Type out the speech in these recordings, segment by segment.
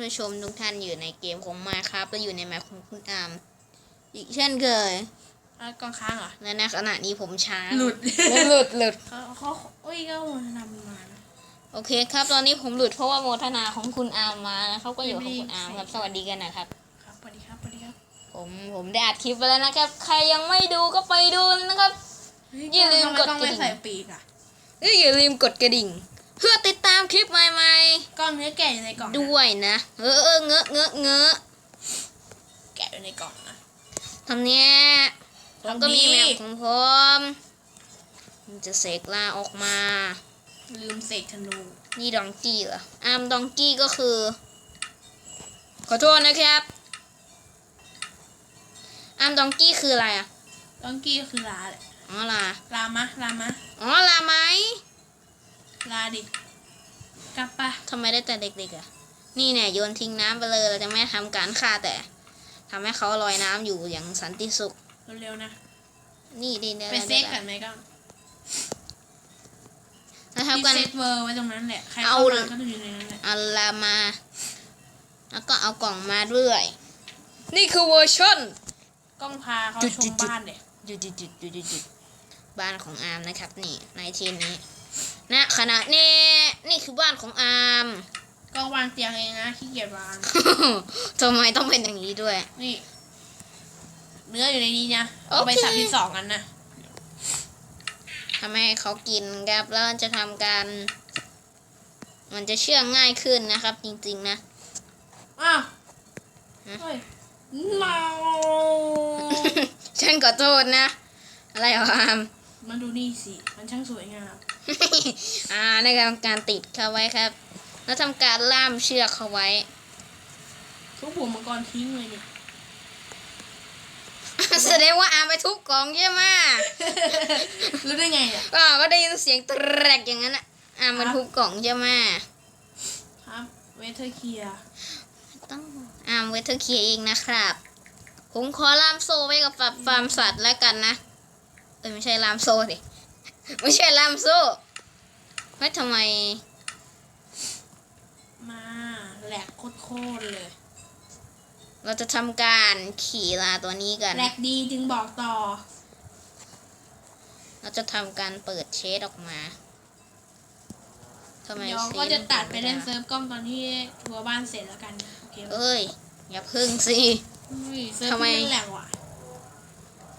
ผู้ชมทุกท่านอยู่ในเกมของมาครับและอยู่ในแมปของคุณอามอีกเช่นเคยอะกองค้างเหรอและในขณะนี้ผมช้าหลุดหลุดหลุดเขาเขาโอ้ยก็วนนำมานะโอเคครับ ตอนนี้ผมหลุดเพราะว่าโมทนาของคุณอามมานะเขาก็อยู่ของคุณอามครับสวัสดีกันนะครับ ครับสวัสดีครับสวัสดีครับ ผมผมได้อัดคลิปไปแล้วนะครับ ใครยังไม่ดูก็ไปดูนะครับเฮ้อย่าลืมทำไกดต้องกระไม่ดิ่งใส่ปีกอะเอ้ยอย่าลืมกดกระดิ่ง เพื่อติดตามคลิปใหม่กล้องเนื้อแกะอยู่ในกล่องๆ นะด้วยนะ เออเออเงอะเงอะเงอะแกะอยู่ในกล่องนะทำเนี้ยผมก็มีทำดีแมปของผมมันจะเสกลาออกมา ลืมเสกธนูนี่ดองกี้เหรออาร์มดองกี้ก็คือ ขอโทษนะครับอาร์มดองกี้คืออะไรอะ ต้องกี้ก็คือลาแหละอ๋อลา ลามะลามะอ๋อลาไหม ลาดิกลับปะทำไมได้แต่เด็กๆอะ นี่เนี่ยโยนทิ้งน้ำไปเลยเราจะไม่ทำการฆ่าแต่ทำให้เขาลอยน้ำอยู่อย่างสันติสุข เร็วๆนะ นี่ดีเนี่ยไปเซฟกันไหมกล้องแล้วที่ทำกันเซฟเวอร์ไว้ตรงนั้นแหละใครเอาเข้ามาก็ต้องอยู่ในนั้นแหละเอาลามา แล้วก็เอากล่องมาด้วยนี่คือเวอร์ชันกล้องพาเขาจุดชจุมดจุดบ้านเด็จุดจุดจุดจุดจุดจุดบ้านของอาร์มนะครับ นี่ในทีม นี้ณขณะนี้นี่คือบ้านของอาร์มกล้องวางเตียงเองนะขี้เกียจวางทำไมต้องเป็นอย่างนี้ด้วย นี่ เนื้ออยู่ในนี้นะเอาไปโอเคสามที่สองอันนะทำให้เขากินครับแล้วจะทำการ มันจะเชื่องง่ายขึ้นนะครับ จริง ๆ นะอ้าวฮะเฮ้ยเมาฉันขอโทษนะ อะไรเหรออาร์ม มาดูนี่สิ มันช่างสวยงาม อ่าในการการติดเขาไว้ครับ แล้วทำการล่ามเชือกเขาไว้ ทุกผูมังกรทิ้งเลยเนี่ยแสดงว่าอาร์มไปทุบกล่องใช่ไหมรู้ได้ไงเนี่ยอ่าก็ได้ยินเสียงแตรกอย่างนั้นอะอาร์มมันทุบกล่องใช่ไหมครับเวเทอร์เคียร์ต้องอาร์มเวทเทอร์เคลียร์เองนะครับ ผมขอล่ามโซ่ไว้กับฟาร์มสัตว์แล้วกันนะ เออไม่ใช่ล่ามโซ่ดิไม่ใช่ล่ามโซ่ไม่ทำไม มาแหลกโคตรๆเลย เราจะทำการขี่ลาตัวนี้กัน แหลกดีจึงบอกต่อ เราจะทำการเปิดเชดออกมาทำไมเดี๋ยวสีก็จะตัดไปม่เล่นด้เซิร์ฟกล้องตอนที่ทัวร์บ้านเสร็จแล้วกันนะโอเคไหมเอ้ย อย่าพึ่งสิ อุ้ยเซิร์ฟทำไมที่มันแหลกว่ะ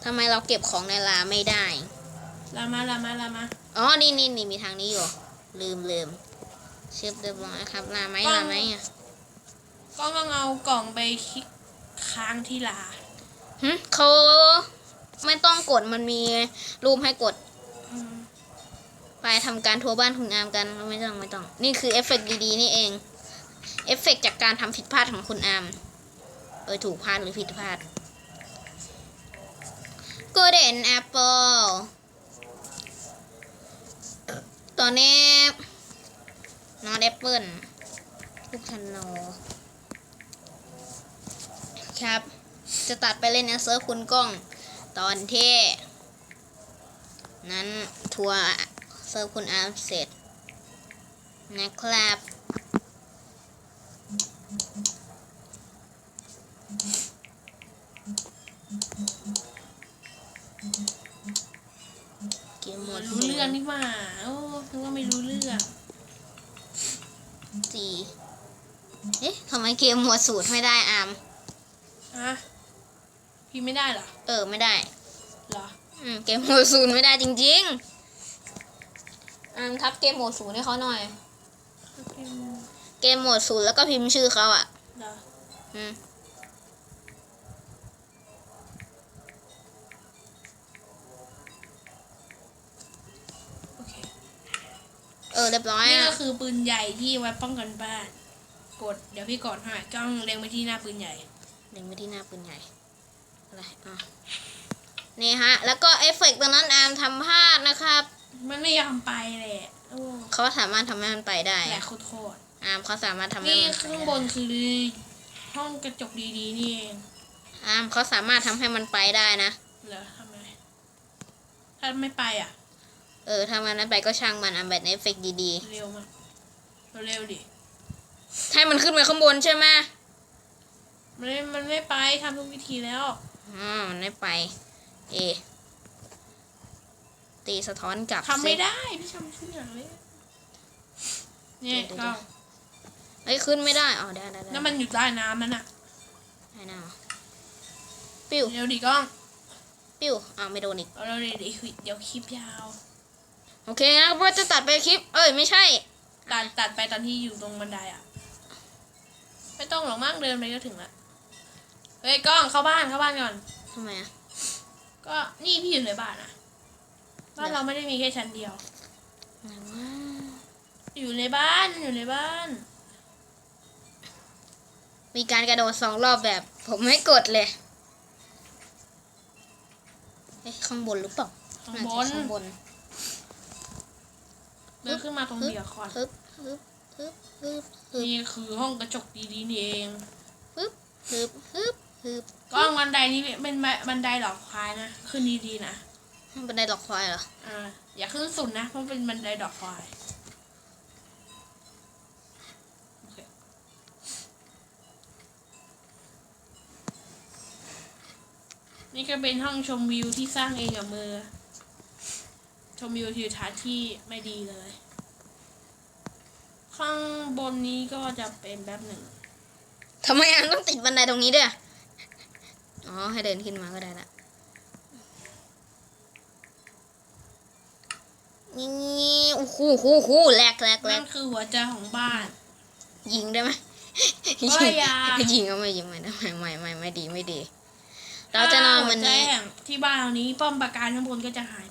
ทำไมเราเก็บของในลาไม่ได้ ลามาลามาลามาอ๋อ นี่นี่นี่มีทางนี้อยู่ ลืมลืมเชือบเรียบร้อยครับลาไหมลาไหมอะกล้องต้องเอากล่องไปคลิกค้างที่ลาหึเขาไม่ต้องกดมันมีรูปให้กดอืมไปทำการทัวร์บ้านคุณอามกัน ไม่ต้องไม่ต้อง นี่คือเอฟเฟกต์ดีๆ นี่เอง เอฟเฟกต์จากการทำผิดพลาดของคุณอาม เออถูกพลาดหรือผิดพลาด Golden Apple ตอนนี้นอตแอปเปิลลูกทันโนครับ จะตัดไปเล่นเซิร์ฟคุณกล้อง ตอนที่ นั้นทัวร์เซิร์ฟคุณอาร์มเสร็จนะครับ เกมหมด รู้เรื่องนี่หว่าโอ้นึกว่าไม่รู้เรื่องสี่เอ๊ะทำไมเกมหมวดสูตรไม่ได้อาร์มอะพี่ไม่ได้เหรอเออไม่ได้ เหรออืมเกมโหมดศูนย์ไม่ได้จริงๆอ่านทับเกมโหมดศูนย์ให้เขาหน่อย เกมโหมดศูนย์แล้วก็พิมพ์ชื่อเขาอะเหรออืม ออเรียบร้อยนี่อะก็คือปืนใหญ่ที่ไว้ป้องกันบ้าน กดเดี๋ยวพี่กดให้จ้องเล็งไปที่หน้าปืนใหญ่เล็งไปที่หน้าปืนใหญ่อะไรอะนี่ฮะ แล้วก็เอฟเฟกต์ตรงนั้นอาร์มทำพลาดนะครับ มันไม่ยอมไปเลยโอ้เขาสามารถทำให้มันไปได้แหลอะกโคตรอาร์มเขาสามารถทำๆให้นี่มันไปข้างได้บนคือห้องกระจกดีๆนี่เองอาร์มเขาสามารถทำให้มันไปได้นะเหรอทำไมถ้าไม่ไปอะ เออถ้ามันนั้นไปก็ช่างมันอาร์มแบบเอฟเฟกต์ดีเร็วมากเร็วๆดิให้มันขึ้นไปข้างบนใช่ไหมมันไม่มันไม่ไปทำทุกวิธีแล้ว อ๋อมันไม่ไป เอ ตีสะท้อนกลับทำไม่สิได้พี่ทำทุกอย่างเลยเนี่ยเดี๋ยวก็เอ้ยขึ้นไม่ได้ อ๋อได้ได้ได้แล้วมันอยู่ใต้น้ำนั่นน่ะได้นะปิ้วเดี๋ยวดิกล้องปิ้วอ้าวไม่โดนอีกเอาเราเดี๋ยวเดี๋ยวคลิปยาว โอเคนะเพราะจะตัดไปคลิป เอ้ยไม่ใช่ ตัดตัดไปตอนที่อยู่ตรงบันไดอะ ไม่ต้องหรอกมากเดินไปก็ถึงละเฮ้ยกล้องเข้าบ้านเข้าบ้านก่อน ทำไมอะ ก็นี่พี่อยู่ในบ้านอะ บ้านเราไม่ได้มีแค่ชั้นเดียวไหนวะอยู่ในบ้านอยู่ในบ้าน มีการกระโดดสองรอบแบบ ผมไม่กดเลยเอ๊ะข้างบนหรือเปล่าข้างน่าบจะนข้างบน เดินขึ้นมาตรงเดียวคอนฮึบฮึบฮึบฮึบฮึบนี่คือห้องกระจกดีๆนี่เองฮึบฮึบฮึบฮึบกล้องบันไดนี้เป็นบันไดหลอกควายนะขึ้นดีๆนะบันไดหลอกควายเหรออ่าอย่าขึ้นสุดนะเพราะเป็นบันไดดอกควายโอเคนี่ก็เป็นห้องชมวิวที่สร้างเองกับมือ ชมวิวทิวทัศน์ที่ไม่ดีเลย ข้างบนนี้ก็จะเป็นแบบหนึ่งทำไมอะต้องติดบันไดตรงนี้ด้วยอะอ๋อให้เดินขึ้นมาก็ได้ละนี่โอ้โหโอ้โหแหลกแหลกแหลนั่กนคือหัวใจของบ้าน ยิงได้ไหมเอ้ยอย่า ยิงก็ไม่ยิงไม่ได้ไม่ไม่ไม่ไม่ดีไม่ดี เราจะนอนวันนี้ ถ้าหัวใจแห่งที่บ้านหลังนี้ป้อมปราการข้างบนก็จะหาย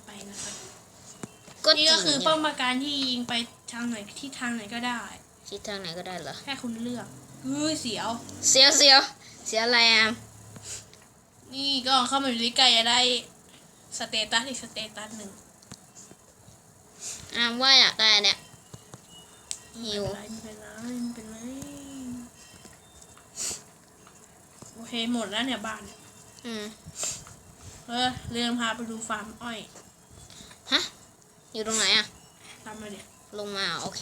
ไปนะครับ ก็จรินี่งก็คือป้อมปราการที่ยิงไปทางไหนที่ทางไหนก็ได้ คิดทางไหนก็ได้เหรอ แค่คุณเลือกเฮ้ยเสียว เสียวเสียวเสียอะไรอะนี่ก็เข้ามาอยู่ใกล้จะได้สเตตัสอีกสเตตัสหนึ่งอามว่าอยากได้เนี่ยหิวไม่เป็นไรไม่เป็นไรไม่เป็นไรโอเคหมดแล้วเนี่ยบ้านอืมเออเรื่องพาไปดูฟาร์มอ้อย ฮะ อยู่ตรงไหนอะตามมาเดี๋ยวลงมาโอเค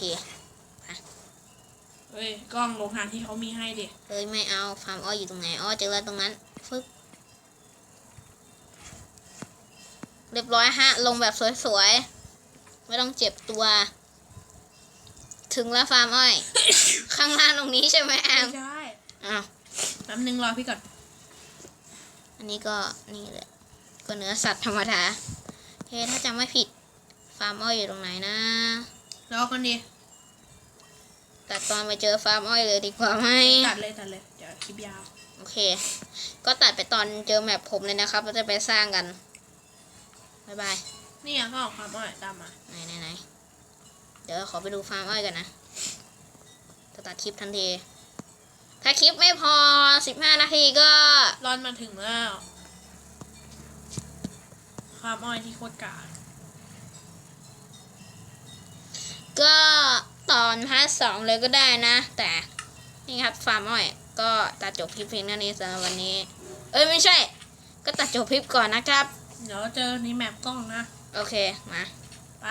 เฮ้ยกล้องลงทางที่เขามีให้เดี๋ยวเฮ้ยไม่เอาฟาร์มอ้อยอยู่ตรงไหนอ้อเจอแล้วตรงนั้นฟึบเรียบร้อยฮะ ลงแบบสวยๆ ไม่ต้องเจ็บตัว ถึงแล้วฟาร์มอ้อย ข้างล่างตรงนี้ใช่ไหมแอมไม่ใช่อ้าวแป๊บนึงรอพี่ก่อน อันนี้ก็นี่แหละก็เนื้อสัตว์ธรรมดาเฮ้ถ้าจำไม่ผิด ฟาร์มอ้อยอยู่ตรงไหนนะรอกันดิตัดตอนไปเจอฟาร์มอ้อยเลยดีกว่าไหมตัดเลยตัดเลยเดี๋ยวคลิปยาวโอเค ก็ตัดไปตอนเจอแมปผมเลยนะครับ เราจะไปสร้างกันบ๊ายบายนี่ก็ออกความอ้อยตามมาไหนไหนไหนเดี๋ยวขอไปดูฟาร์มอ้อยกันนะจะตัดคลิปทันที ถ้าคลิปไม่พอ15นาทีก็ร้อนมาถึงแล้วความอ้อยที่โคตรกาก ตอนพาร์ทสองเลยก็ได้นะ แต่นี่ครับฟาร์มอ้อย ก็ตัดจบคลิปเพียงเท่านี้สำหรับวันนี้ เอ้ยไม่ใช่ ก็ตัดจบคลิปก่อนนะครับ เดี๋ยวเจอในแมปกล้องนะ โอเค มา